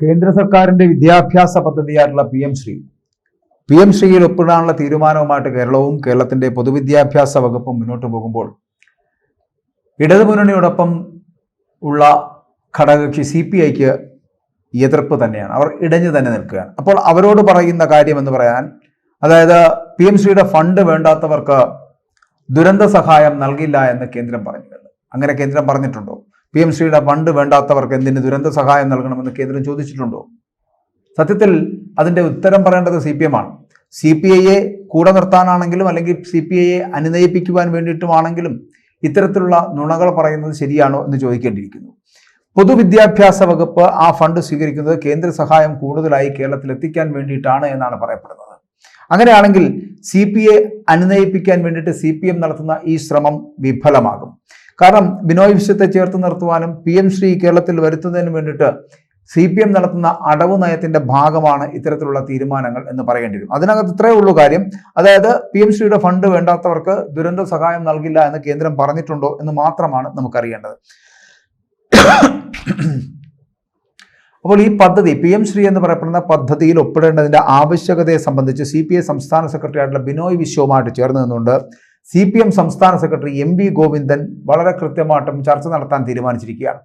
കേന്ദ്ര സർക്കാരിന്റെ വിദ്യാഭ്യാസ പദ്ധതിയായിട്ടുള്ള P M Shri. P M ശ്രീയിൽ ഒപ്പിടാനുള്ള തീരുമാനവുമായിട്ട് കേരളവും കേരളത്തിന്റെ പൊതുവിദ്യാഭ്യാസ വകുപ്പും മുന്നോട്ട് പോകുമ്പോൾ ഇടതുമുന്നണിയോടൊപ്പം ഉള്ള ഘടകകക്ഷി സി പി ഐക്ക് എതിർപ്പ് തന്നെയാണ്. അവർ ഇടഞ്ഞു തന്നെ നിൽക്കുകയാണ്. അപ്പോൾ അവരോട് പറയുന്ന കാര്യം എന്ന് പറയാൻ അതായത് പി എം ശ്രീയുടെ ഫണ്ട് വേണ്ടാത്തവർക്ക് ദുരന്ത സഹായം നൽകില്ല എന്ന് കേന്ദ്രം പറഞ്ഞിട്ടുണ്ട്. അങ്ങനെ കേന്ദ്രം പറഞ്ഞിട്ടുണ്ടോ? പി എം ശ്രീയുടെ ഫണ്ട് വേണ്ടാത്തവർക്ക് എന്തിന് ദുരന്ത സഹായം നൽകണമെന്ന് കേന്ദ്രം ചോദിച്ചിട്ടുണ്ടോ? സത്യത്തിൽ അതിന്റെ ഉത്തരം പറയേണ്ടത് സി പി എം ആണ്. സി പി ഐയെ കൂടെ നിർത്താനാണെങ്കിലും അല്ലെങ്കിൽ സി പി ഐയെ അനുനയിപ്പിക്കുവാൻ വേണ്ടിയിട്ടുമാണെങ്കിലും ഇത്തരത്തിലുള്ള നുണകൾ പറയുന്നത് ശരിയാണോ എന്ന് ചോദിക്കേണ്ടിയിരിക്കുന്നു. പൊതുവിദ്യാഭ്യാസ വകുപ്പ് ആ ഫണ്ട് സ്വീകരിക്കുന്നത് കേന്ദ്ര സഹായം കൂടുതലായി കേരളത്തിൽ എത്തിക്കാൻ വേണ്ടിയിട്ടാണ് എന്നാണ് പറയപ്പെടുന്നത്. അങ്ങനെയാണെങ്കിൽ സി പി എ അനുനയിപ്പിക്കാൻ വേണ്ടിയിട്ട് സി പി എം നടത്തുന്ന ഈ ശ്രമം വിഫലമാകും. കാരണം ബിനോയ് വിശ്വത്തെ ചേർത്ത് നിർത്തുവാനും പി എം ശ്രീ കേരളത്തിൽ വരുത്തുന്നതിന് വേണ്ടിയിട്ട് സി പി എം നടത്തുന്ന അടവ് നയത്തിന്റെ ഭാഗമാണ് ഇത്തരത്തിലുള്ള തീരുമാനങ്ങൾ എന്ന് പറയേണ്ടി വരും. അതിനകത്ത് ഇത്രയേ ഉള്ളൂ കാര്യം. അതായത് പി എം ശ്രീയുടെ ഫണ്ട് വേണ്ടാത്തവർക്ക് ദുരന്ത സഹായം നൽകില്ല എന്ന് കേന്ദ്രം പറഞ്ഞിട്ടുണ്ടോ എന്ന് മാത്രമാണ് നമുക്കറിയേണ്ടത്. അപ്പോൾ ഈ പദ്ധതി പി എം ശ്രീ എന്ന് പറയപ്പെടുന്ന പദ്ധതിയിൽ ഒപ്പിടേണ്ടതിന്റെ ആവശ്യകതയെ സംബന്ധിച്ച് സി പി ഐ സംസ്ഥാന സെക്രട്ടറി ആയിട്ടുള്ള ബിനോയ് വിശ്വവുമായിട്ട് ചേർന്ന് നിന്നുകൊണ്ട് സി പി എം സംസ്ഥാന സെക്രട്ടറി എം വി ഗോവിന്ദൻ വളരെ കൃത്യമായിട്ടും ചർച്ച നടത്താൻ തീരുമാനിച്ചിരിക്കുകയാണ്.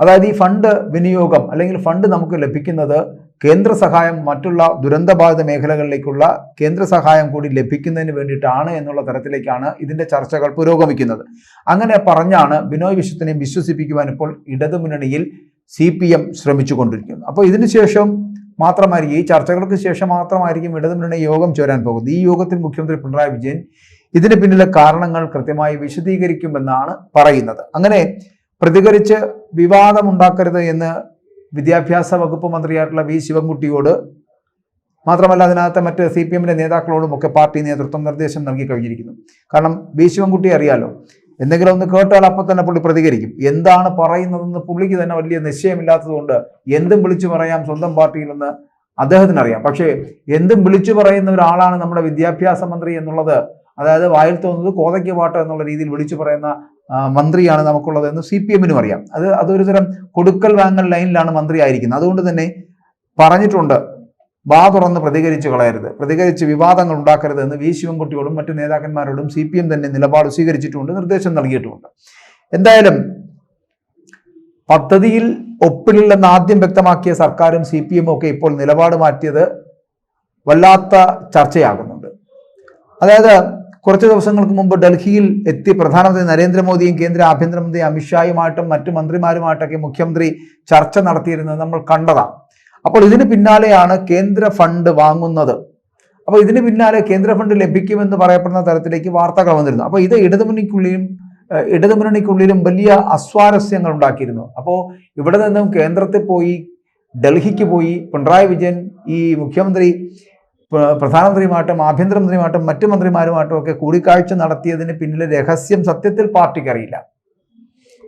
അതായത് ഈ ഫണ്ട് വിനിയോഗം അല്ലെങ്കിൽ ഫണ്ട് നമുക്ക് ലഭിക്കുന്നത് കേന്ദ്ര സഹായം മറ്റുള്ള ദുരന്തബാധിത മേഖലകളിലേക്കുള്ള കേന്ദ്ര സഹായം കൂടി ലഭിക്കുന്നതിന് വേണ്ടിയിട്ടാണ് എന്നുള്ള തരത്തിലേക്കാണ് ഇതിന്റെ ചർച്ചകൾ പുരോഗമിക്കുന്നത്. അങ്ങനെ പറഞ്ഞാണ് ബിനോയ് വിശ്വത്തിനെ വിശ്വസിപ്പിക്കുവാൻ ഇപ്പോൾ ഇടതുമുന്നണിയിൽ സി പി എം ശ്രമിച്ചുകൊണ്ടിരിക്കുന്നു അപ്പോൾ ഇതിന് ശേഷം മാത്രമായിരിക്കും ഈ ചർച്ചകൾക്ക് ശേഷം മാത്രമായിരിക്കും ഇടതുമുന്നണി യോഗം ചേരാൻ പോകുന്നത്. ഈ യോഗത്തിൽ മുഖ്യമന്ത്രി പിണറായി വിജയൻ ഇതിന് പിന്നിലെ കാരണങ്ങൾ കൃത്യമായി വിശദീകരിക്കുമെന്നാണ് പറയുന്നത്. അങ്ങനെ പ്രതികരിച്ച് വിവാദമുണ്ടാക്കരുത് എന്ന് വിദ്യാഭ്യാസ വകുപ്പ് മന്ത്രിയായിട്ടുള്ള വി ശിവൻകുട്ടിയോട് മാത്രമല്ല അതിനകത്തെ മറ്റ് സി പി എമ്മിന്റെ നേതാക്കളോടും ഒക്കെ പാർട്ടി നേതൃത്വം നിർദ്ദേശം നൽകി കഴിഞ്ഞിരിക്കുന്നു. കാരണം വി ശിവൻകുട്ടി അറിയാലോ എന്തെങ്കിലും ഒന്ന് കേട്ടാൽ അപ്പം തന്നെ പുള്ളി പ്രതികരിക്കും. എന്താണ് പറയുന്നതെന്ന് പുള്ളിക്ക് തന്നെ വലിയ നിശ്ചയമില്ലാത്തതുകൊണ്ട് എന്തും വിളിച്ചു പറയാം സ്വന്തം പാർട്ടിയിൽ നിന്ന് അദ്ദേഹത്തിന് അറിയാം. പക്ഷേ എന്തും വിളിച്ചു പറയുന്ന ഒരാളാണ് നമ്മുടെ വിദ്യാഭ്യാസ മന്ത്രി എന്നുള്ളത് അതായത് വായിൽ തോന്നുന്നത് കോതയ്ക്ക് പാട്ട് എന്നുള്ള രീതിയിൽ വിളിച്ചു പറയുന്ന മന്ത്രിയാണ് നമുക്കുള്ളത് എന്ന് സി പി എമ്മിനും അറിയാം. അത് അതൊരു തരം കൊടുക്കൽ വാങ്ങൽ ലൈനിലാണ് മന്ത്രി ആയിരിക്കുന്നത് അതുകൊണ്ട് തന്നെ പറഞ്ഞിട്ടുണ്ട് വാ തുറന്ന് പ്രതികരിച്ച് കളയരുത്. പ്രതികരിച്ച് വിവാദങ്ങൾ ഉണ്ടാക്കരുത് എന്ന് വി ശിവൻകുട്ടിയോടും മറ്റ് നേതാക്കന്മാരോടും സി പി എം തന്നെ നിലപാട് സ്വീകരിച്ചിട്ടുമുണ്ട് നിർദ്ദേശം നൽകിയിട്ടുമുണ്ട്. എന്തായാലും പദ്ധതിയിൽ ഒപ്പിലില്ലെന്ന് ആദ്യം വ്യക്തമാക്കിയ സർക്കാരും സി പി എമ്മും ഒക്കെ ഇപ്പോൾ നിലപാട് മാറ്റിയത് വല്ലാത്ത ചർച്ചയാകുന്നുണ്ട്. അതായത് കുറച്ച് ദിവസങ്ങൾക്ക് മുമ്പ് ഡൽഹിയിൽ എത്തി പ്രധാനമന്ത്രി നരേന്ദ്രമോദിയും കേന്ദ്ര ആഭ്യന്തരമന്ത്രി അമിത്ഷായുമായിട്ടും മറ്റു മന്ത്രിമാരുമായിട്ടൊക്കെ മുഖ്യമന്ത്രി ചർച്ച നടത്തിയിരുന്നത് നമ്മൾ കണ്ടതാണ്. അപ്പോൾ ഇതിന് പിന്നാലെയാണ് കേന്ദ്ര ഫണ്ട് വാങ്ങുന്നത്. അപ്പോൾ ഇതിന് പിന്നാലെ കേന്ദ്ര ഫണ്ട് ലഭിക്കുമെന്ന് പറയപ്പെടുന്ന തരത്തിലേക്ക് വാർത്തകൾ വന്നിരുന്നു. അപ്പോൾ ഇത് ഇടതുമുന്നണിക്കുള്ളിലും ഇടതുമുന്നണിക്കുള്ളിലും വലിയ അസ്വാരസ്യങ്ങൾ ഉണ്ടാക്കിയിരുന്നു. അപ്പോൾ ഇവിടെ നിന്നും കേന്ദ്രത്തിൽ പോയി ഡൽഹിക്ക് പോയി പിണറായി വിജയൻ ഈ മുഖ്യമന്ത്രി പ്രധാനമന്ത്രിയുമായിട്ടും ആഭ്യന്തരമന്ത്രിയുമായിട്ടും മറ്റു മന്ത്രിമാരുമായിട്ടും ഒക്കെ കൂടിക്കാഴ്ച നടത്തിയതിന് പിന്നിലെ രഹസ്യം സത്യത്തിൽ പാർട്ടിക്ക് അറിയില്ല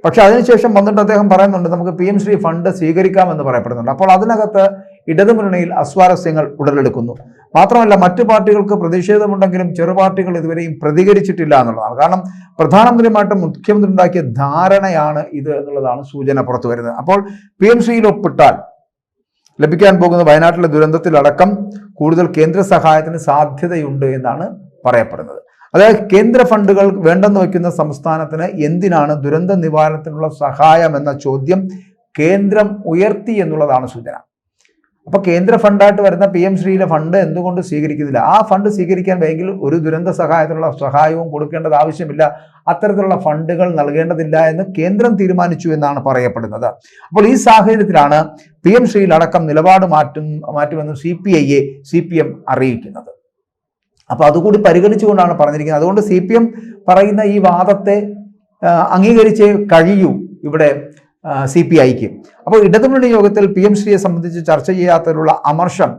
പക്ഷെ അതിനുശേഷം വന്നിട്ട് അദ്ദേഹം പറയുന്നുണ്ട് നമുക്ക് പി എം ശ്രീ ഫണ്ട് സ്വീകരിക്കാമെന്ന് പറയപ്പെടുന്നുണ്ട്. അപ്പോൾ അതിനകത്ത് ഇടതുമുന്നണിയിൽ അസ്വാരസ്യങ്ങൾ ഉടലെടുക്കുന്നു. മാത്രമല്ല മറ്റു പാർട്ടികൾക്ക് പ്രതിഷേധമുണ്ടെങ്കിലും ചെറു പാർട്ടികൾ ഇതുവരെയും പ്രതികരിച്ചിട്ടില്ല എന്നുള്ളതാണ്. കാരണം പ്രധാനമന്ത്രിയുമായിട്ട് മുഖ്യമന്ത്രി ഉണ്ടാക്കിയ ധാരണയാണ് ഇത് എന്നുള്ളതാണ് സൂചന പുറത്തു വരുന്നത്. അപ്പോൾ പി എം ശ്രീയിൽ ഒപ്പിട്ടാൽ ലഭിക്കാൻ പോകുന്ന വയനാട്ടിലെ ദുരന്തത്തിലടക്കം കൂടുതൽ കേന്ദ്ര സഹായത്തിന് സാധ്യതയുണ്ട് എന്നാണ് പറയപ്പെടുന്നത്. അതായത് കേന്ദ്ര ഫണ്ടുകൾ വേണ്ടെന്ന് വയ്ക്കുന്ന സംസ്ഥാനത്തിന് എന്തിനാണ് ദുരന്ത നിവാരണത്തിനുള്ള സഹായം എന്ന ചോദ്യം കേന്ദ്രം ഉയർത്തി എന്നുള്ളതാണ് സൂചന. അപ്പൊ കേന്ദ്ര ഫണ്ടായിട്ട് വരുന്ന പി എം ശ്രീയിലെ ഫണ്ട് എന്തുകൊണ്ട് സ്വീകരിക്കുന്നില്ല? ആ ഫണ്ട് സ്വീകരിക്കാൻ വേണമെങ്കിൽ ഒരു ദുരന്ത സഹായത്തിനുള്ള സഹായവും കൊടുക്കേണ്ടത് ആവശ്യമില്ല. അത്തരത്തിലുള്ള ഫണ്ടുകൾ നൽകേണ്ടതില്ല എന്ന് കേന്ദ്രം തീരുമാനിച്ചു എന്നാണ് പറയപ്പെടുന്നത്. അപ്പോൾ ഈ സാഹചര്യത്തിലാണ് പി എം ശ്രീയിൽ അടക്കം നിലപാട് മാറ്റും മാറ്റുമെന്ന് സി പി ഐയെ സി പി എം അറിയിക്കുന്നത്. അപ്പോൾ അതുകൂടി പരിഗണിച്ചുകൊണ്ടാണ് പറഞ്ഞിരിക്കുന്നത്. അതുകൊണ്ട് സി പി എം പറയുന്ന ഈ വാദത്തെ അംഗീകരിച്ചേ കഴിയൂ ഇവിടെ. സി പി ഐക്ക് അപ്പോൾ ഇടതുമുന്നണി യോഗത്തിൽ പി എം ശ്രീയെ സംബന്ധിച്ച് ചർച്ച ചെയ്യാത്തതിലുള്ള അമർഷം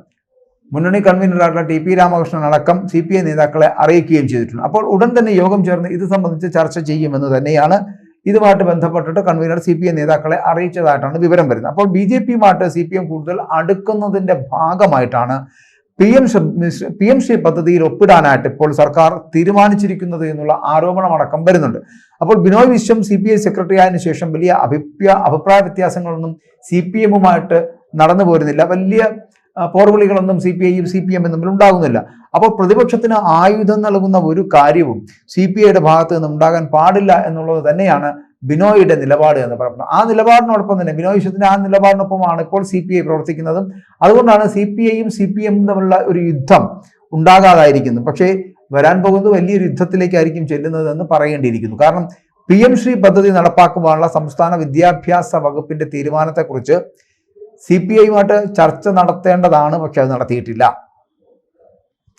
മുന്നണി കൺവീനറായിട്ടുള്ള ടി പി രാമകൃഷ്ണൻ അടക്കം സി പി ഐ നേതാക്കളെ അറിയിക്കുകയും ചെയ്തിട്ടുണ്ട്. അപ്പോൾ ഉടൻ തന്നെ യോഗം ചേർന്ന് ഇത് സംബന്ധിച്ച് ചർച്ച ചെയ്യുമെന്ന് തന്നെയാണ് ഇതുമായിട്ട് ബന്ധപ്പെട്ടിട്ട് കൺവീനർ സി പി ഐ നേതാക്കളെ അറിയിച്ചതായിട്ടാണ് വിവരം വരുന്നത്. അപ്പോൾ ബി ജെ പിയുമായിട്ട് സി പി എം കൂടുതൽ അടുക്കുന്നതിന്റെ ഭാഗമായിട്ടാണ് P M P M Shri പദ്ധതിയിൽ ഒപ്പിടാനായിട്ട് ഇപ്പോൾ സർക്കാർ തീരുമാനിച്ചിരിക്കുന്നത് എന്നുള്ള ആരോപണമടക്കം വരുന്നുണ്ട്. അപ്പോൾ Binoy Viswam C P I secretary ആയതിനു ശേഷം വലിയ അഭിപ്രായ അഭിപ്രായ വ്യത്യാസങ്ങളൊന്നും സി പി എമ്മുമായിട്ട് നടന്നു പോരുന്നില്ല. വലിയ പോർവിളികളൊന്നും സി പി ഐയും സി പി എമ്മും തമ്മിൽ ഉണ്ടാകുന്നില്ല. അപ്പോൾ പ്രതിപക്ഷത്തിന് ആയുധം നൽകുന്ന ഒരു കാര്യവും സി പി ഐയുടെ ഭാഗത്ത് നിന്ന് ഉണ്ടാകാൻ പാടില്ല എന്നുള്ളത് തന്നെയാണ് ബിനോയിയുടെ നിലപാട് എന്ന് പറയുന്നത് ആ നിലപാടിനോടൊപ്പം തന്നെ ബിനോയ് വിശ്വത്തിന്റെ ആ നിലപാടിനൊപ്പമാണ് ഇപ്പോൾ സി പി ഐ പ്രവർത്തിക്കുന്നതും. അതുകൊണ്ടാണ് സി പി ഐയും സി പി എമ്മും തമ്മിലുള്ള ഒരു യുദ്ധം ഉണ്ടാകാതായിരിക്കുന്നു പക്ഷേ വരാൻ പോകുന്നത് വലിയൊരു യുദ്ധത്തിലേക്കായിരിക്കും ചെല്ലുന്നതെന്ന് പറയേണ്ടിയിരിക്കുന്നു. കാരണം പി എം ശ്രീ പദ്ധതി നടപ്പാക്കുവാനുള്ള സംസ്ഥാന വിദ്യാഭ്യാസ വകുപ്പിന്റെ തീരുമാനത്തെക്കുറിച്ച് സി പി ഐയുമായിട്ട് ചർച്ച നടത്തേണ്ടതാണ് പക്ഷെ അത് നടത്തിയിട്ടില്ല.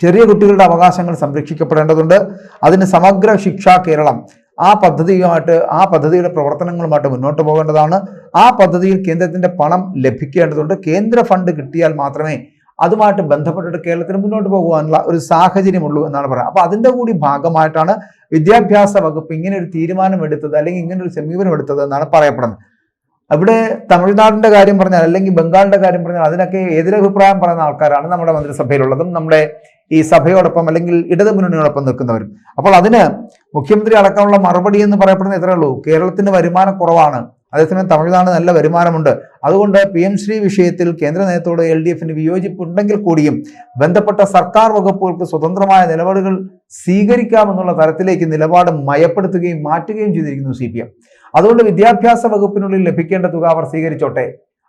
ചെറിയ കുട്ടികളുടെ അവകാശങ്ങൾ സംരക്ഷിക്കപ്പെടേണ്ടതുണ്ട്. അതിന് സമഗ്ര ശിക്ഷാ കേരളം ആ പദ്ധതിയുമായിട്ട് ആ പദ്ധതിയുടെ പ്രവർത്തനങ്ങളുമായിട്ട് മുന്നോട്ട് പോകേണ്ടതാണ്. ആ പദ്ധതിയിൽ കേന്ദ്രത്തിന്റെ പണം ലഭിക്കേണ്ടതുണ്ട്. കേന്ദ്ര ഫണ്ട് കിട്ടിയാൽ മാത്രമേ അതുമായിട്ട് ബന്ധപ്പെട്ടിട്ട് കേരളത്തിന് മുന്നോട്ട് പോകുവാനുള്ള ഒരു സാഹചര്യമുള്ളൂ എന്നാണ് പറയുന്നത് അപ്പോൾ അതിന്റെ കൂടി ഭാഗമായിട്ടാണ് വിദ്യാഭ്യാസ വകുപ്പ് ഇങ്ങനെ ഒരു തീരുമാനം എടുത്തത് അല്ലെങ്കിൽ ഇങ്ങനെ ഒരു സമീപനം എടുത്തത് എന്നാണ് പറയപ്പെടുന്നത്. അവിടെ തമിഴ്നാടിന്റെ കാര്യം പറഞ്ഞാൽ അല്ലെങ്കിൽ ബംഗാളിന്റെ കാര്യം പറഞ്ഞാൽ അതിനൊക്കെ എതിരഭിപ്രായം പറയുന്ന ആൾക്കാരാണ് നമ്മുടെ മന്ത്രിസഭയിലുള്ളതും നമ്മുടെ ഈ സഭയോടൊപ്പം അല്ലെങ്കിൽ ഇടതു മുന്നണിയോടൊപ്പം നിൽക്കുന്നവരും. അപ്പോൾ അതിന് മുഖ്യമന്ത്രി അടക്കമുള്ള മറുപടി എന്ന് പറയപ്പെടുന്ന ഇത്രേ ഉള്ളൂ? കേരളത്തിന് വരുമാനം കുറവാണ്. അതേസമയം തമിഴ്നാട് നല്ല വരുമാനമുണ്ട്. അതുകൊണ്ട് പി എം ശ്രീ വിഷയത്തിൽ കേന്ദ്ര നേതൃത്വത്തോട് എൽ ഡി എഫിന് വിയോജിപ്പുണ്ടെങ്കിൽ കൂടിയും ബന്ധപ്പെട്ട സർക്കാർ വകുപ്പുകൾക്ക് സ്വതന്ത്രമായ നിലപാടുകൾ സ്വീകരിക്കാമെന്നുള്ള തരത്തിലേക്ക് നിലപാട് മയപ്പെടുത്തുകയും മാറ്റുകയും ചെയ്തിരിക്കുന്നു സി അതുകൊണ്ട് വിദ്യാഭ്യാസ വകുപ്പിനുള്ളിൽ ലഭിക്കേണ്ട തുക അവർ സ്വീകരിച്ചോട്ടെ.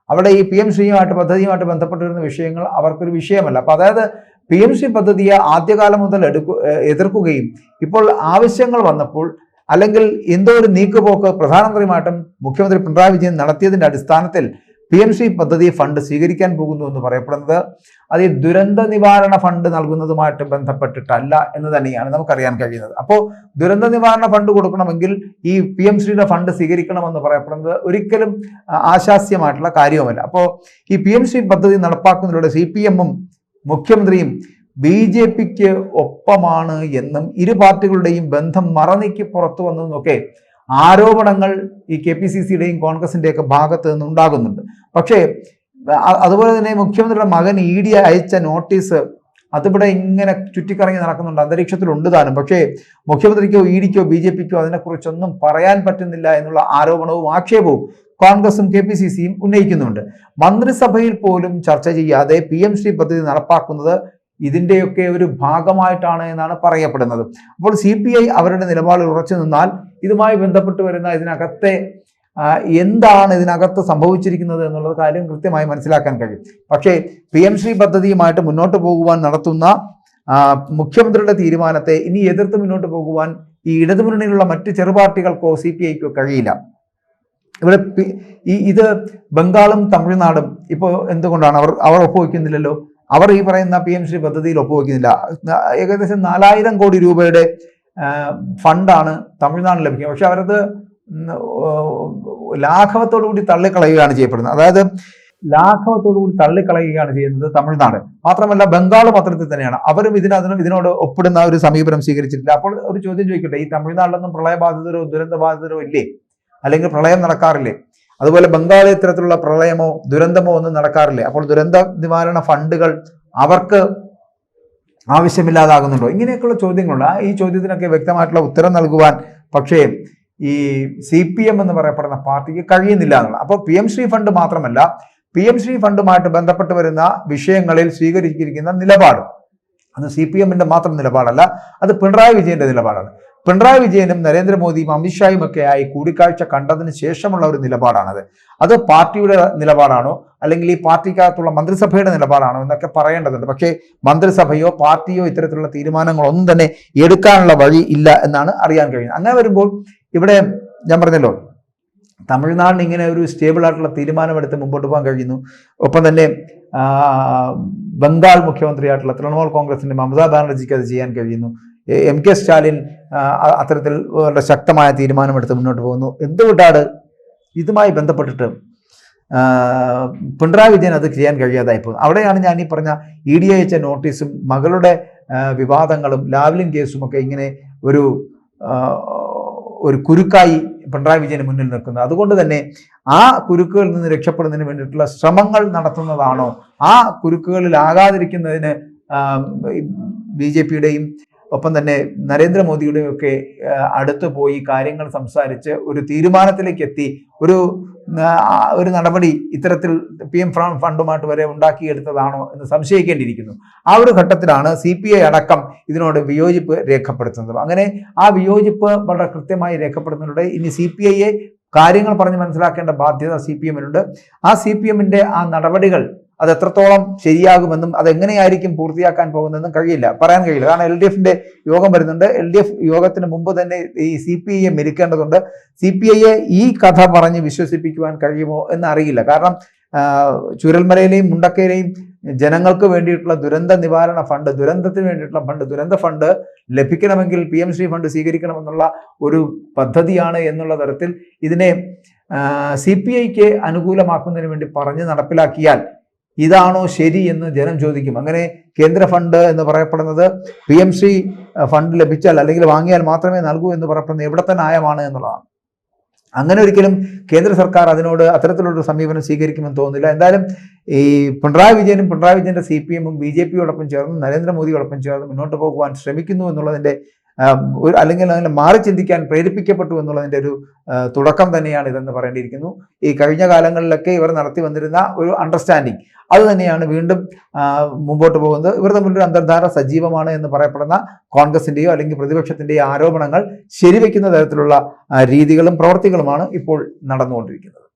അവിടെ ഈ പി എം ശ്രീയുമായിട്ട് പദ്ധതിയുമായിട്ട് ബന്ധപ്പെട്ടിരുന്ന വിഷയങ്ങൾ അവർക്കൊരു വിഷയമല്ല. അപ്പോൾ അതായത് പി എം സി പദ്ധതിയെ ആദ്യകാലം മുതൽ എടുക്കു എതിർക്കുകയും ഇപ്പോൾ ആവശ്യങ്ങൾ വന്നപ്പോൾ അല്ലെങ്കിൽ എന്തോ ഒരു നീക്കുപോക്ക് പ്രധാനമന്ത്രിയുമായിട്ടും മുഖ്യമന്ത്രി പിണറായി വിജയൻ നടത്തിയതിന്റെ അടിസ്ഥാനത്തിൽ പി എം സി പദ്ധതി ഫണ്ട് സ്വീകരിക്കാൻ പോകുന്നു എന്ന് പറയപ്പെടുന്നത്. അത് ഈ ദുരന്ത നിവാരണ ഫണ്ട് നൽകുന്നതുമായിട്ട് ബന്ധപ്പെട്ടിട്ടല്ല എന്ന് തന്നെയാണ് നമുക്കറിയാൻ കഴിയുന്നത്. അപ്പോൾ ദുരന്ത നിവാരണ ഫണ്ട് കൊടുക്കണമെങ്കിൽ ഈ പി എം സിയുടെ ഫണ്ട് സ്വീകരിക്കണമെന്ന് പറയപ്പെടുന്നത് ഒരിക്കലും ആശാസ്യമായിട്ടുള്ള കാര്യവുമല്ല. അപ്പോൾ ഈ പി എം സി പദ്ധതി നടപ്പാക്കുന്നതിലൂടെ സി പി എമ്മും മുഖ്യമന്ത്രിയും ബി ജെ പിക്ക് ഒപ്പമാണ് എന്നും ഇരു പാർട്ടികളുടെയും ബന്ധം മറനീക്കി പുറത്തു വന്നതെന്നൊക്കെ ആരോപണങ്ങൾ ഈ കെ പി സി സിയുടെയും കോൺഗ്രസിന്റെയൊക്കെ ഭാഗത്ത് നിന്നുണ്ടാകുന്നുണ്ട്. പക്ഷേ അതുപോലെ തന്നെ മുഖ്യമന്ത്രിയുടെ മകൻ ഇ ഡി അയച്ച നോട്ടീസ് അതിവിടെ ഇങ്ങനെ ചുറ്റിക്കറങ്ങി നടക്കുന്നുണ്ട്. അന്തരീക്ഷത്തിലുണ്ട് താനും. പക്ഷേ മുഖ്യമന്ത്രിക്കോ ഇ ഡിക്കോ ബി ജെ പിക്കോ അതിനെക്കുറിച്ചൊന്നും പറയാൻ പറ്റുന്നില്ല എന്നുള്ള ആരോപണവും ആക്ഷേപവും കോൺഗ്രസും കെ പി സി സിയും ഉന്നയിക്കുന്നുണ്ട്. മന്ത്രിസഭയിൽ പോലും ചർച്ച ചെയ്യാതെ പി എം ശ്രീ പദ്ധതി നടപ്പാക്കുന്നത് ഇതിന്റെയൊക്കെ ഒരു ഭാഗമായിട്ടാണ് എന്നാണ് പറയപ്പെടുന്നത്. അപ്പോൾ സി പി ഐ അവരുടെ നിലപാടിൽ ഉറച്ചു നിന്നാൽ ഇതുമായി ബന്ധപ്പെട്ട് വരുന്ന ഇതിനകത്തെ എന്താണ് ഇതിനകത്ത് സംഭവിച്ചിരിക്കുന്നത് എന്നുള്ള കാര്യം കൃത്യമായി മനസ്സിലാക്കാൻ കഴിയും. പക്ഷേ പി എം ശ്രീ പദ്ധതിയുമായിട്ട് മുന്നോട്ട് പോകുവാൻ നടത്തുന്ന മുഖ്യമന്ത്രിയുടെ തീരുമാനത്തെ ഇനി എതിർത്ത് മുന്നോട്ട് പോകുവാൻ ഈ ഇടതുമുന്നണിയിലുള്ള മറ്റ് ചെറുപാർട്ടികൾക്കോ സി പി ഐക്കോ കഴിയില്ല. ഇവിടെ ഈ ഇത് ബംഗാളും തമിഴ്നാടും ഇപ്പോൾ എന്തുകൊണ്ടാണ്? അവർ അവർ ഒപ്പുവെക്കുന്നില്ലല്ലോ? അവർ ഈ പറയുന്ന പി എം ശ്രീ പദ്ധതിയിൽ ഒപ്പുവെക്കുന്നില്ല. ഏകദേശം നാലായിരം കോടി രൂപയുടെ ഫണ്ടാണ് തമിഴ്നാട് ലഭിക്കുക പക്ഷെ അവരത് ലാഘവത്തോടു കൂടി തള്ളിക്കളയുകയാണ് ചെയ്യപ്പെടുന്നത്. അതായത് ലാഘവത്തോടു കൂടി തള്ളിക്കളയുകയാണ് ചെയ്യുന്നത് തമിഴ്നാട്. മാത്രമല്ല ബംഗാൾ പത്രത്തിൽ തന്നെയാണ്. അവരും ഇതിനതിനും ഇതിനോട് ഒപ്പിടുന്ന ഒരു സമീപനം സ്വീകരിച്ചിട്ടില്ല. അപ്പോൾ ഒരു ചോദ്യം ചോദിക്കട്ടെ? ഈ തമിഴ്നാട്ടിലൊന്നും പ്രളയബാധിതരോ ദുരന്തബാധിതരോ ഇല്ലേ? അല്ലെങ്കിൽ പ്രളയം നടക്കാറില്ലേ? അതുപോലെ ബംഗാളിൽ ഇത്തരത്തിലുള്ള പ്രളയമോ ദുരന്തമോ ഒന്നും നടക്കാറില്ലേ? അപ്പോൾ ദുരന്ത നിവാരണ ഫണ്ടുകൾ അവർക്ക് ആവശ്യമില്ലാതാകുന്നുണ്ടോ? ഇങ്ങനെയൊക്കെയുള്ള ചോദ്യങ്ങളുണ്ട്. ആ ഈ ചോദ്യത്തിനൊക്കെ വ്യക്തമായിട്ടുള്ള ഉത്തരം നൽകുവാൻ പക്ഷേ ഈ സി പി എം എന്ന് പറയപ്പെടുന്ന പാർട്ടിക്ക് കഴിയുന്നില്ല എന്നുള്ള അപ്പോൾ പി എം ശ്രീ ഫണ്ട് മാത്രമല്ല പി എം ശ്രീ ഫണ്ടുമായിട്ട് ബന്ധപ്പെട്ട് വരുന്ന വിഷയങ്ങളിൽ സ്വീകരിച്ചിരിക്കുന്ന നിലപാട്. അത് സി പി എമ്മിന്റെ മാത്രം നിലപാടല്ല അത് പിണറായി വിജയന്റെ നിലപാടാണ്. പിണറായി വിജയനും നരേന്ദ്രമോദിയും അമിത്ഷായും ഒക്കെ ആയി കൂടിക്കാഴ്ച കണ്ടതിന് ശേഷമുള്ള ഒരു നിലപാടാണത്. അത് പാർട്ടിയുടെ നിലപാടാണോ? അല്ലെങ്കിൽ ഈ പാർട്ടിക്കകത്തുള്ള മന്ത്രിസഭയുടെ നിലപാടാണോ എന്നൊക്കെ പറയേണ്ടതുണ്ട്. പക്ഷേ മന്ത്രിസഭയോ പാർട്ടിയോ ഇത്തരത്തിലുള്ള തീരുമാനങ്ങളൊന്നും തന്നെ എടുക്കാനുള്ള വഴി ഇല്ല എന്നാണ് അറിയാൻ കഴിയുന്നത്. അങ്ങനെ വരുമ്പോൾ ഇവിടെ ഞാൻ പറഞ്ഞല്ലോ തമിഴ്നാടിന് ഇങ്ങനെ ഒരു സ്റ്റേബിൾ ആയിട്ടുള്ള തീരുമാനമെടുത്ത് മുമ്പോട്ട് പോകാൻ കഴിയുന്നു. ഒപ്പം തന്നെ ബംഗാൾ മുഖ്യമന്ത്രിയായിട്ടുള്ള തൃണമൂൽ കോൺഗ്രസിന്റെ മമതാ ബാനർജിക്ക് അത് ചെയ്യാൻ കഴിയുന്നു. എ- കെ സ്റ്റാലിൻ അത്തരത്തിൽ വളരെ ശക്തമായ തീരുമാനമെടുത്ത് മുന്നോട്ട് പോകുന്നു. എന്തുകൊണ്ടാണ് ഇതുമായി ബന്ധപ്പെട്ടിട്ട് പിണറായി വിജയൻ അത് ചെയ്യാൻ കഴിയാതായി പോകുന്നത്? അവിടെയാണ് ഞാൻ ഈ പറഞ്ഞ ഇ ഡി അയച്ച നോട്ടീസും മകളുടെ വിവാദങ്ങളും ലാവ്ലിൻ കേസും ഒക്കെ ഇങ്ങനെ ഒരു ഒരു കുരുക്കായി പിണറായി വിജയന് മുന്നിൽ നിൽക്കുന്നത്. അതുകൊണ്ട് തന്നെ ആ കുരുക്കുകളിൽ നിന്ന് രക്ഷപ്പെടുന്നതിന് വേണ്ടിയിട്ടുള്ള ശ്രമങ്ങൾ നടത്തുന്നതാണോ? ആ കുരുക്കുകളിൽ ആകാതിരിക്കുന്നതിന് ബി ജെ പിയുടെയും ഒപ്പം തന്നെ നരേന്ദ്രമോദിയുടെയും ഒക്കെ അടുത്ത് പോയി കാര്യങ്ങൾ സംസാരിച്ച് ഒരു തീരുമാനത്തിലേക്ക് എത്തി. ഒരു ഒരു നടപടി ഇത്തരത്തിൽ പി എം ഫണ്ടുമായിട്ട് വരെ ഉണ്ടാക്കിയെടുത്തതാണോ എന്ന് സംശയിക്കേണ്ടിയിരിക്കുന്നു. ആ ഒരു ഘട്ടത്തിലാണ് സി പി ഐ അടക്കം ഇതിനോട് വിയോജിപ്പ് രേഖപ്പെടുത്തുന്നത്. അങ്ങനെ ആ വിയോജിപ്പ് വളരെ കൃത്യമായി രേഖപ്പെടുത്തുന്നുണ്ട് ഇനി സി പി ഐയെ കാര്യങ്ങൾ പറഞ്ഞ് മനസ്സിലാക്കേണ്ട ബാധ്യത സി പി എമ്മിനുണ്ട്. ആ സി പി എമ്മിന്റെ ആ നടപടികൾ അത് എത്രത്തോളം ശരിയാകുമെന്നും അതെങ്ങനെയായിരിക്കും പൂർത്തിയാക്കാൻ പോകുന്നതെന്നും കഴിയില്ല പറയാൻ കഴിയില്ല. കാരണം എൽ ഡി എഫിന്റെ യോഗം വരുന്നുണ്ട്. എൽ ഡി എഫ് യോഗത്തിന് മുമ്പ് തന്നെ ഈ സി പി ഐയെ മെരുക്കേണ്ടതുണ്ട്. സി പി ഐയെ ഈ കഥ പറഞ്ഞ് വിശ്വസിപ്പിക്കുവാൻ കഴിയുമോ എന്ന് അറിയില്ല കാരണം ചുരൽമലയിലെയും മുണ്ടക്കയിലെയും ജനങ്ങൾക്ക് വേണ്ടിയിട്ടുള്ള ദുരന്ത നിവാരണ ഫണ്ട് ദുരന്തത്തിന് വേണ്ടിയിട്ടുള്ള ഫണ്ട് ദുരന്ത ഫണ്ട് ലഭിക്കണമെങ്കിൽ പി എം ശ്രീ ഫണ്ട് സ്വീകരിക്കണമെന്നുള്ള ഒരു പദ്ധതിയാണ് എന്നുള്ള തരത്തിൽ ഇതിനെ സി പി ഐക്ക് അനുകൂലമാക്കുന്നതിന് വേണ്ടി പറഞ്ഞ് നടപ്പിലാക്കിയാൽ ഇതാണോ ശരി എന്ന് ജനം ചോദിക്കും. അങ്ങനെ കേന്ദ്ര ഫണ്ട് എന്ന് പറയപ്പെടുന്നത് പി എം സി ഫണ്ട് ലഭിച്ചാൽ അല്ലെങ്കിൽ വാങ്ങിയാൽ മാത്രമേ നൽകൂ എന്ന് പറയപ്പെടുന്നത് എവിടത്തെ ന്യായമാണ് എന്നുള്ളതാണ്. അങ്ങനെ ഒരിക്കലും കേന്ദ്ര സർക്കാർ അതിനോട് അത്തരത്തിലുള്ള സമീപനം സ്വീകരിക്കുമെന്ന് തോന്നുന്നില്ല. എന്തായാലും ഈ പിണറായി വിജയനും പിണറായി വിജയന്റെ സി പി എമ്മും ബി ജെ പിയോടൊപ്പം ചേർന്ന് നരേന്ദ്രമോദിയോടൊപ്പം ചേർന്ന് മുന്നോട്ട് പോകുവാൻ ശ്രമിക്കുന്നു എന്നുള്ളതിന്റെ ആ, ഒരു അല്ലെങ്കിൽ അങ്ങനെ മാറി ചിന്തിക്കാൻ പ്രേരിപ്പിക്കപ്പെട്ടു എന്നുള്ളതിന്റെ ഒരു തുടക്കം തന്നെയാണ് ഇതെന്ന് പറയേണ്ടിയിരിക്കുന്നു. ഈ കഴിഞ്ഞ കാലങ്ങളിലൊക്കെ ഇവർ നടത്തി വന്നിരുന്ന ഒരു അണ്ടർസ്റ്റാൻഡിങ് അത് തന്നെയാണ് വീണ്ടും മുമ്പോട്ട് പോകുന്നത്. ഇവർ തമ്മിലൊരു അന്തർധാര സജീവമാണ് എന്ന് പറയപ്പെടുന്ന കോൺഗ്രസിന്റെയോ അല്ലെങ്കിൽ പ്രതിപക്ഷത്തിന്റെയോ ആരോപണങ്ങൾ ശരിവെക്കുന്ന തരത്തിലുള്ള രീതികളും പ്രവർത്തികളുമാണ് ഇപ്പോൾ നടന്നുകൊണ്ടിരിക്കുന്നത്.